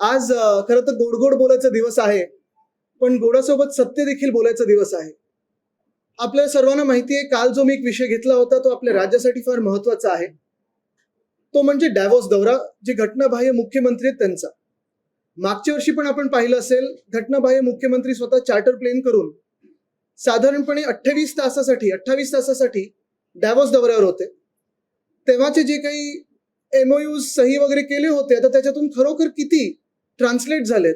आज खरं तर गोड गोड बोलायचा दिवस आहे पण गोडासोबत सत्य देखील बोलायचा दिवस आहे. आपल्या सर्वांना माहिती आहे काल जो मी एक विषय घेतला होता तो आपल्या राज्यासाठी फार महत्त्वाचा आहे. तो म्हणजे डॅवोस दौरा जे घटनाबाह्य मुख्यमंत्री आहेत त्यांचा. मागच्या वर्षी पण आपण पाहिलं असेल घटनाबाह्य मुख्यमंत्री स्वतः चार्टर प्लेन करून साधारणपणे अठ्ठावीस तासासाठी अठ्ठावीस तासासाठी डॅवोस दौऱ्यावर होते. तेव्हाचे जे काही एमओयूज सही वगैरे केले होते आता त्याच्यातून खरोखर किती ट्रान्सलेट झालेत.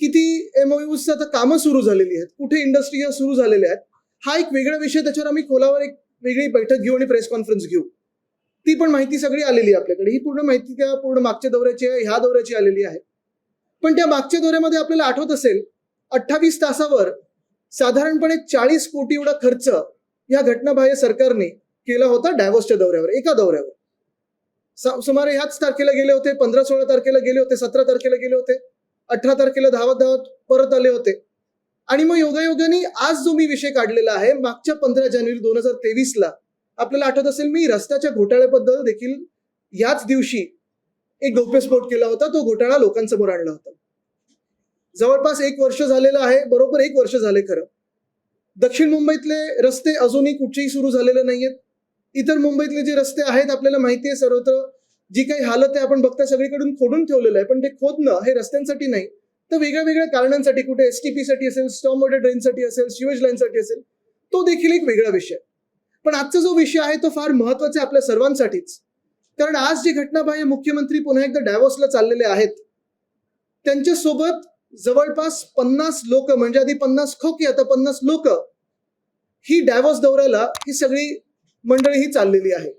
किती एमओयूज आता कामं सुरू झालेली आहेत कुठे इंडस्ट्री या सुरू झालेल्या आहेत. हा एक वेगळा विषय त्याच्यावर आम्ही खोलावर एक वेगळी बैठक घेऊ आणि प्रेस कॉन्फरन्स घेऊ. ती पण माहिती सगळी आलेली आहे आपल्याकडे. ही पूर्ण माहिती त्या पूर्ण मागच्या दौऱ्याची आहे ह्या दौऱ्याची आलेली आहे. पण त्या मागच्या दौऱ्यामध्ये आपल्याला आठवत असेल अठ्ठावीस तासावर साधारणपणे चाळीस कोटी एवढा खर्च या घटनाबाह्य सरकारने केला होता डायव्हर्सच्या दौऱ्यावर एका दौऱ्यावर. सुमारे ह्याच तारखेला गेले होते पंधरा सोळा तारखेला गेले होते सतरा तारखेला गेले होते अठरा तारखेला धावत धावत परत आले होते. आणि मग योगायोगाने आज जो मी विषय काढलेला आहे मागच्या पंधरा जानेवारी दोन हजार तेवीसला आपल्याला आठवत असेल मी रस्त्याच्या घोटाळ्याबद्दल देखील याच दिवशी एक गौप्यस्फोट केला होता तो घोटाळा लोकांसमोर आणला होता. जवळपास एक वर्ष झालेलं आहे बरोबर एक वर्ष झाले खरं. दक्षिण मुंबईतले रस्ते अजूनही कुठचेही सुरू झालेले नाहीयेत. इतर मुंबईतले जे रस्ते आहेत आपल्याला माहिती आहे सर्वत्र. जी काही हालत आहे आपण बघता सगळीकडून खोडून ठेवलेलं आहे पण ते खोदणं हे रस्त्यांसाठी नाही. तर वेगळ्या वेगळ्या कारणांसाठी कुठे एसटीपी साठी असेल स्टॉम वॉटर ड्रेनसाठी असेल शिवेज लाईनसाठी असेल तो देखील एक वेगळा विषय. पण आजचा जो विषय आहे तो फार महत्त्वाचा आहे आपल्या सर्वांसाठीच. कारण आज जी घटनाबाह्य मुख्यमंत्री पुन्हा एकदा डॅवोसला चाललेले आहेत त्यांच्यासोबत जवळपास पन्नास लोक म्हणजे आधी पन्नास खोके आता पन्नास लोक ही डॅवोस दौऱ्याला ही सगळी मंडळी ही चाललेली आहे.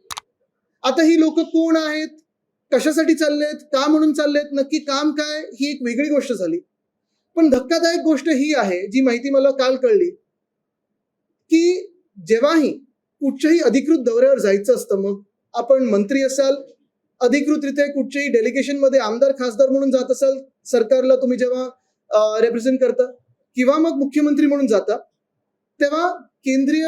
आता ही लोक कोण आहेत? कशासाठी चाललेत? का म्हणून चाललेत? नक्की काम काय? ही एक वेगळी गोष्ट झाली. पण धक्कादायक गोष्ट ही आहे जी माहिती मला काल कळली की जेव्हाही कुठच्याही अधिकृत दौऱ्यावर जायचं असतं मग आपण मंत्री असाल अधिकृतरित्या कुठच्याही डेलिगेशनमध्ये आमदार खासदार म्हणून जात असाल सरकारला तुम्ही जेव्हा रिप्रेझेंट करता किंवा मग मुख्यमंत्री म्हणून जाता तेव्हा केंद्रीय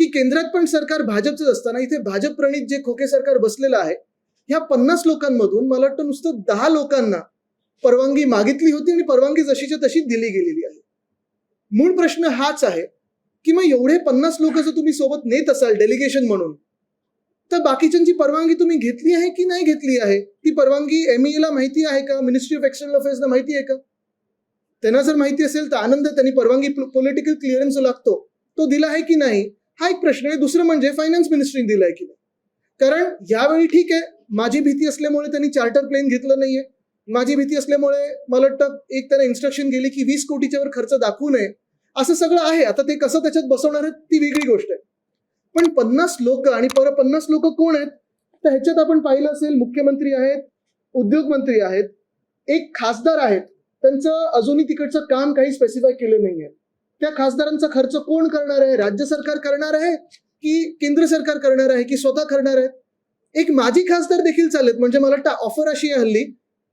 की केंद्रात पण सरकार भाजपचंच असताना इथे भाजप प्रणित जे खोके सरकार बसलेलं आहे ह्या पन्नास लोकांमधून मला वाटतं नुसतं दहा लोकांना परवानगी मागितली होती आणि परवानगी जशीच्या तशी दिली गेलेली आहे. मूळ प्रश्न हाच आहे की मग एवढे पन्नास लोक जर तुम्ही सोबत नेत असाल डेलिगेशन म्हणून तर बाकीच्यांची परवानगी तुम्ही घेतली आहे की नाही घेतली आहे? ती परवानगी एमई ला माहिती आहे का? मिनिस्ट्री ऑफ एक्सटर्नल अफेअर्सला माहिती आहे का? त्यांना जर माहिती असेल तर आनंद त्यांनी परवानगी पॉलिटिकल क्लिअरन्स जो लागतो. तो दिला आहे की नाही? हा एक प्रश्न आहे. दुसरं म्हणजे फायनान्स मिनिस्ट्रीने दिलाय की नाही. कारण यावेळी ठीक आहे माझी भीती असल्यामुळे त्यांनी चार्टर प्लेन घेतलं नाहीये. माझी भीती असल्यामुळे मला वाटतं एक त्यांना इन्स्ट्रक्शन गेली की वीस कोटीच्या वर खर्च दाखवू नये. असं सगळं आहे. आता ते कसं त्याच्यात बसवणार आहेत ती वेगळी गोष्ट आहे. पण पन्नास लोक आणि पर पन्नास लोक कोण आहेत? तर ह्याच्यात आपण पाहिलं असेल मुख्यमंत्री आहेत उद्योगमंत्री आहेत एक खासदार आहेत. त्यांचं अजूनही तिकडचं काम काही स्पेसिफाय केलं नाहीये. त्या खासदारांचा खर्च कोण करणार आहे? राज्य सरकार करणार आहे की केंद्र सरकार करणार आहे की स्वतः करणार आहे? एक माजी खासदार देखील चालेल म्हणजे मला वाटतं ऑफर अशी आहे हल्ली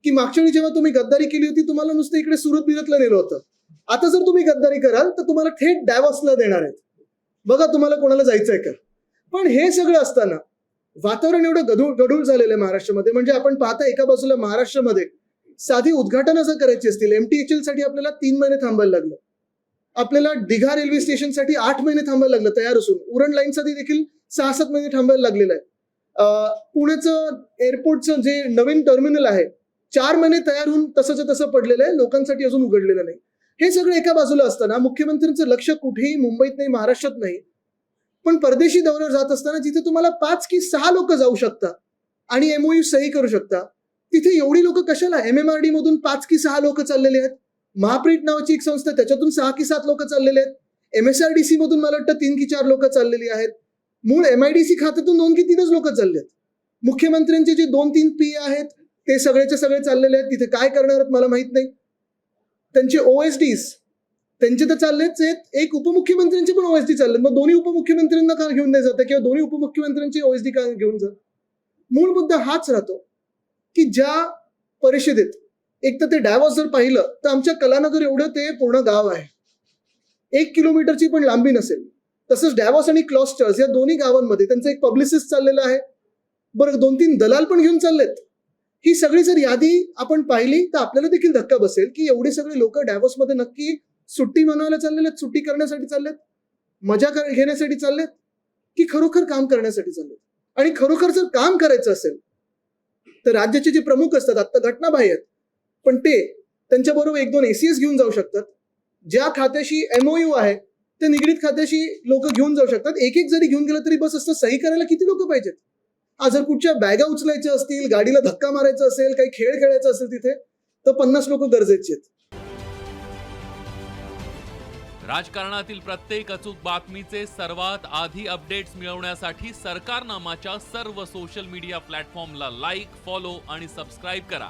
की मागच्या वेळी जेव्हा तुम्ही गद्दारी केली होती तुम्हाला नुसतं इकडे सुरत बिरतला नेलं होतं. आता जर तुम्ही गद्दारी कराल तर तुम्हाला थेट डॅवॉसला देणार आहेत. बघा तुम्हाला कोणाला जायचं आहे का? पण हे सगळं असताना वातावरण एवढं गढूळ गढूळ झालेलं आहे महाराष्ट्रामध्ये. म्हणजे आपण पाहता एका बाजूला महाराष्ट्रामध्ये साधी उद्घाटन जर करायची असतील एमटीएचएलसाठी आपल्याला तीन महिने थांबायला लागलं. आपल्याला दिघा रेल्वे स्टेशनसाठी आठ महिने थांबायला लागलं तयार असून. उरण लाईनसाठी देखील सहा सात महिने थांबायला लागलेलं आहे. पुण्याचं एअरपोर्टचं जे नवीन टर्मिनल आहे चार महिने तयार होऊन तसंच तसं पडलेलं आहे. लोकांसाठी अजून उघडलेलं नाही. हे सगळं एका बाजूला असताना मुख्यमंत्र्यांचं लक्ष कुठेही मुंबईत नाही महाराष्ट्रात नाही. पण परदेशी दौऱ्यावर जात असताना जिथे तुम्हाला पाच की सहा लोक जाऊ शकता आणि एमओयू सही करू शकता तिथे एवढी लोक कशाला? एम एम आर डी मधून पाच की सहा लोक चाललेले आहेत. महाप्रीट नावाची एक संस्था त्याच्यातून सहा की सात लोक चाललेले आहेत. M S R D C मधून मला वाटतं तीन की चार लोक चाललेली आहेत. मूळ एम आय डी सी खात्यातून दोन की तीनच लोक चालले आहेत मुख्यमंत्र्यांचे जे दोन तीन पी आहेत ते सगळेचे सगळे चाललेले आहेत. तिथे काय करणार आहेत मला माहीत नाही. त्यांचे ओएसडीज त्यांचे तर चाललेच आहेत. एक उपमुख्यमंत्र्यांचे पण ओएसडी चालले मग दोन्ही उपमुख्यमंत्र्यांना का घेऊन नाही जातं? किंवा दोन्ही उपमुख्यमंत्र्यांची ओएसडी का घेऊन जात मूळ मुद्दा हाच राहतो की ज्या परिषदेत एक तर ते डायव्हर्स जर पाहिलं तर आमच्या कलानगर एवढं ते पूर्ण गाव आहे. एक किलोमीटरची पण लांबी नसेल. तसंच डॅवॉस आणि क्लॉस्टर्स या दोन्ही गावांमध्ये त्यांचं एक पब्लिसिस्ट चाललेलं आहे. बरं दोन तीन दलाल पण घेऊन चाललेत. ही सगळी जर यादी आपण पाहिली तर आपल्याला देखील धक्का बसेल की एवढे सगळे लोक मध्ये नक्की सुट्टी मनवायला चाललेले आहेत सुट्टी करण्यासाठी चाललेत मजा कर- घेण्यासाठी चाललेत की खरोखर काम करण्यासाठी चाललेत? आणि खरोखर जर काम करायचं असेल तर राज्याचे जे प्रमुख असतात आत्ता घटनाबाह्य आहेत पण ते त्यांच्याबरोबर एक दोन एसीएस घेऊन जाऊ शकतात. ज्या खात्याशी एमओयू आहे त्या निगडीत खात्याशी लोक घेऊन जाऊ शकतात. एक एक जरी घेऊन गेलं तरी बस असतं. सही करायला किती लोक पाहिजेत? आज जर कुठच्या बॅगा उचलायच्या असतील गाडीला धक्का मारायचा असेल काही खेळ खेळायचा असेल तिथे तर पन्नास लोक गरजेचे आहेत. राजकारणातील प्रत्येक अचूक बातमीचे सर्वात आधी अपडेट्स मिळवण्यासाठी सरकारनामाच्या सर्व सोशल मीडिया प्लॅटफॉर्मला लाईक फॉलो आणि सबस्क्राईब करा.